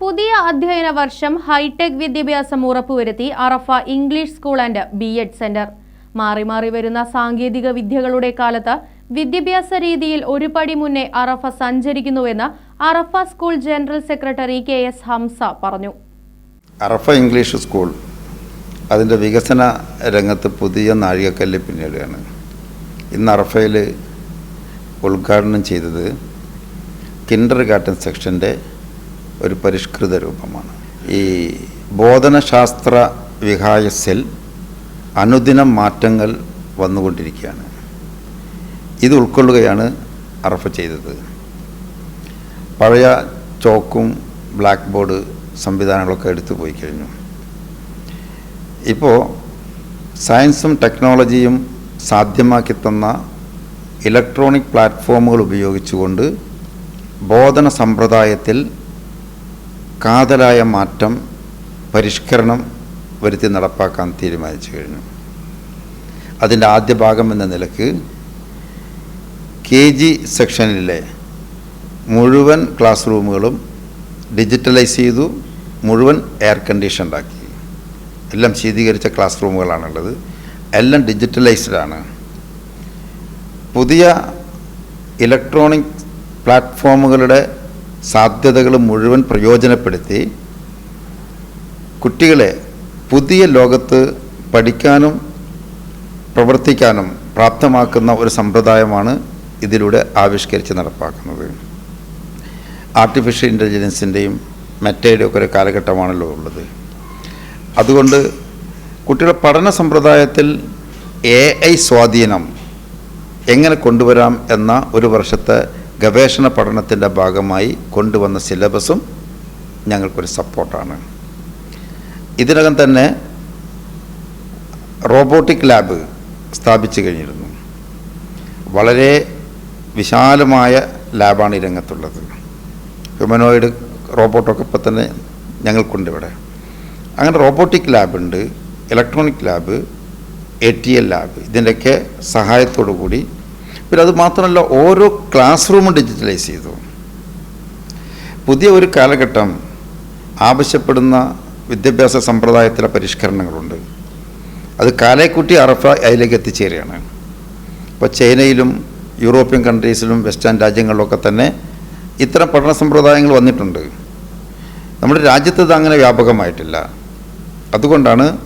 പുതിയ അധ്യയന വർഷം ഹൈടെക് വിദ്യാഭ്യാസം ഉറപ്പുവരുത്തി Arafa English school and B Ed centre. മാറി മാറി വരുന്ന സാങ്കേതിക വിദ്യകളുടെ കാലത്ത് വിദ്യാഭ്യാസ രീതിയിൽ ഒരു പടി മുന്നേ Arafa സഞ്ചരിക്കുന്നുവെന്ന് Arafa school general secretary K S Hamza പറഞ്ഞു. അറഫ ഇംഗ്ലീഷ് സ്കൂൾ അതിന്റെ വികസന രംഗത്ത് പുതിയ നാഴികക്കല്ല് പിന്നിടുകയാണ് ഇന്ന് അറഫയിൽ ഉദ്ഘാടനം ചെയ്തത് കിൻഡർ ഗാർഡൻ സെക്ഷന്റെ ഒരു പരിഷ്കൃത രൂപമാണ്. ഈ ബോധനശാസ്ത്ര വിഹായസിൽ അനുദിനം മാറ്റങ്ങൾ വന്നുകൊണ്ടിരിക്കുകയാണ്. ഇത് ഉൾക്കൊള്ളുകയാണ് അറഫ ചെയ്തത്. പഴയ ചോക്കും ബ്ലാക്ക് ബോർഡ് സംവിധാനങ്ങളൊക്കെ എടുത്തു പോയി കഴിഞ്ഞു. ഇപ്പോൾ സയൻസും ടെക്നോളജിയും സാധ്യമാക്കി തന്ന ഇലക്ട്രോണിക് പ്ലാറ്റ്ഫോമുകൾ ഉപയോഗിച്ചുകൊണ്ട് ബോധന സമ്പ്രദായത്തിൽ കാതലായ മാറ്റം പരിഷ്കരണം വരുത്തി നടപ്പാക്കാൻ തീരുമാനിച്ചു കഴിഞ്ഞു. അതിന്റെ ആദ്യ ഭാഗം എന്ന നിലയ്ക്ക് കെ ജി സെക്ഷനിലെ മുഴുവൻ ക്ലാസ് റൂമുകളും ഡിജിറ്റലൈസ് ചെയ്തു മുഴുവൻ എയർ കണ്ടീഷൻഡാക്കി എല്ലാം ശീതീകരിച്ച ക്ലാസ് റൂമുകളാണുള്ളത്. എല്ലാം ഡിജിറ്റലൈസ്ഡാണ് പുതിയ ഇലക്ട്രോണിക് പ്ലാറ്റ്ഫോമുകളുടെ സാധ്യതകൾ മുഴുവൻ പ്രയോജനപ്പെടുത്തി കുട്ടികളെ പുതിയ ലോകത്ത് പഠിക്കാനും പ്രവർത്തിക്കാനും പ്രാപ്തമാക്കുന്ന ഒരു സമ്പ്രദായമാണ് ഇതിലൂടെ ആവിഷ്കരിച്ച് നടപ്പാക്കുന്നത്. ആർട്ടിഫിഷ്യൽ ഇന്റലിജൻസിന്റെയും മെറ്റയുടെയും ഒക്കെ ഒരു കാലഘട്ടമാണല്ലോ ഉള്ളത്. അതുകൊണ്ട് കുട്ടികളുടെ പഠന സമ്പ്രദായത്തിൽ എ ഐ സ്വാധീനം എങ്ങനെ കൊണ്ടുവരാം എന്ന ഒരു വർഷത്തെ ഗവേഷണ പഠനത്തിന്റെ ഭാഗമായി കൊണ്ടുവന്ന സിലബസും ഞങ്ങൾക്കൊരു സപ്പോർട്ടാണ്. ഇതിനകം തന്നെ റോബോട്ടിക് ലാബ് സ്ഥാപിച്ചു കഴിഞ്ഞിരുന്നു. വളരെ വിശാലമായ ലാബാണ് ഈ രംഗത്തുള്ളത്. ഹ്യൂമനോയിഡ് റോബോട്ടൊക്കെ ഇപ്പം തന്നെ ഞങ്ങൾക്കുണ്ട് ഇവിടെ. അങ്ങനെ robotic ലാബുണ്ട് electronic lab A T L lab ഇതിന്റെയൊക്കെ സഹായത്തോടു കൂടി പിന്നെ അത് മാത്രമല്ല ഓരോ ക്ലാസ് റൂമും ഡിജിറ്റലൈസ് ചെയ്തു. പുതിയ ഒരു കാലഘട്ടം ആവശ്യപ്പെടുന്ന വിദ്യാഭ്യാസ സമ്പ്രദായത്തിലെ പരിഷ്കരണങ്ങളുണ്ട്. അത് കാലേക്കുട്ടി അറഫ അതിലേക്ക് എത്തിച്ചേരുകയാണ്. ഇപ്പോൾ ചൈനയിലും യൂറോപ്യൻ കൺട്രീസിലും വെസ്റ്റേൺ രാജ്യങ്ങളിലൊക്കെ തന്നെ ഇത്തരം പഠന സമ്പ്രദായങ്ങൾ വന്നിട്ടുണ്ട്. നമ്മുടെ രാജ്യത്ത് അങ്ങനെ വ്യാപകമായിട്ടില്ല. അതുകൊണ്ടാണ്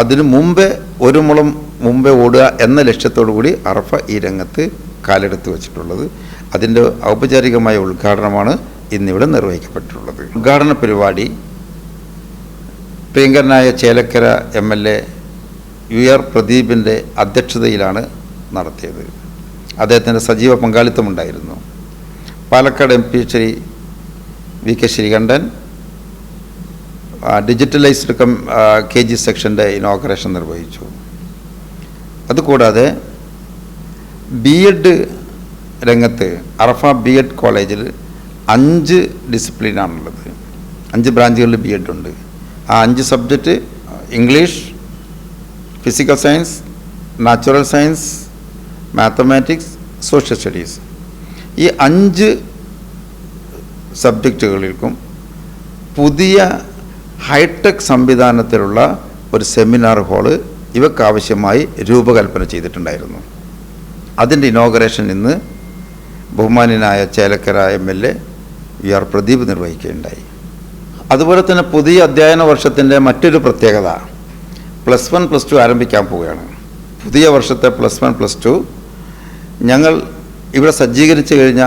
അതിനു മുമ്പേ ഒരു മുളം മുമ്പേ ഓടുക എന്ന ലക്ഷ്യത്തോടു കൂടി അറഫ ഈ രംഗത്ത് കാലെടുത്ത് വെച്ചിട്ടുള്ളത്. അതിന്റെ ഔപചാരികമായ ഉദ്ഘാടനമാണ് ഇന്നിവിടെ നിർവഹിക്കപ്പെട്ടിട്ടുള്ളത്. ഉദ്ഘാടന പരിപാടി പ്രിയങ്കരനായ Chelakkara M L A U R പ്രദീപിന്റെ അധ്യക്ഷതയിലാണ് നടത്തിയത്. അദ്ദേഹത്തിന്റെ സജീവ പങ്കാളിത്തമുണ്ടായിരുന്നു. Palakkad M P Shri V K Sreekandan digitalised cum K G സെക്ഷന്റെ ഇനോഗ്രേഷൻ നിർവഹിച്ചു. അതുകൂടാതെ ബി എഡ് രംഗത്ത് അറഫ ബി എഡ് കോളേജിൽ അഞ്ച് ഡിസിപ്ലിനാണുള്ളത്. അഞ്ച് ബ്രാഞ്ചുകളിൽ ബി എഡ് ഉണ്ട്. ആ അഞ്ച് subject English physical science natural science mathematics social studies ഈ അഞ്ച് സബ്ജക്റ്റുകളിൽക്കും പുതിയ ഹൈടെക് സംവിധാനത്തിലുള്ള ഒരു സെമിനാർ ഹാൾ ഇവക്കാവശ്യമായി രൂപകൽപ്പന ചെയ്തിട്ടുണ്ടായിരുന്നു. അതിന്റെ ഇനോഗ്രേഷൻ ഇന്ന് ബഹുമാനായ Chelakkara M L A V R Pradeep നിർവഹിക്കുകയുണ്ടായി. അതുപോലെ തന്നെ പുതിയ അധ്യയന വർഷത്തിന്റെ മറ്റൊരു പ്രത്യേകത പ്ലസ് വൺ പ്ലസ് ടു ആരംഭിക്കാൻ പോവുകയാണ്. പുതിയ വർഷത്തെ പ്ലസ് വൺ പ്ലസ് ടു ഞങ്ങൾ ഇവിടെ സജ്ജീകരിച്ചു കഴിഞ്ഞ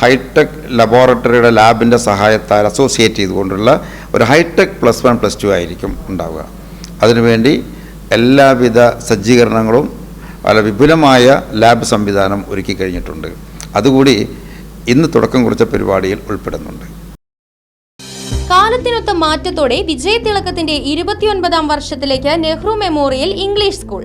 ഹൈടെക് ലബോറട്ടറിയുടെ ലാബിന്റെ സഹായത്താൽ അസോസിയേറ്റ് ചെയ്തുകൊണ്ടുള്ള ഒരു hitech plus one plus two ആയിരിക്കും ഉണ്ടാവുക. അതിനുവേണ്ടി എല്ലാവിധ സജ്ജീകരണങ്ങളും വളരെ വിപുലമായ ലാബ് സംവിധാനം ഒരുക്കി കഴിഞ്ഞിട്ടുണ്ട്. അതുകൂടി ഇന്ന് തുടക്കം കുറിച്ച പരിപാടിയിൽ ഉൾപ്പെടുന്നുണ്ട്. കാലത്തിനൊത്ത മാറ്റത്തോടെ വിജയതിളക്കത്തിന്റെ ഇരുപത്തിയൊൻപതാം വർഷത്തിലേക്ക് നെഹ്റു മെമ്മോറിയൽ ഇംഗ്ലീഷ് സ്കൂൾ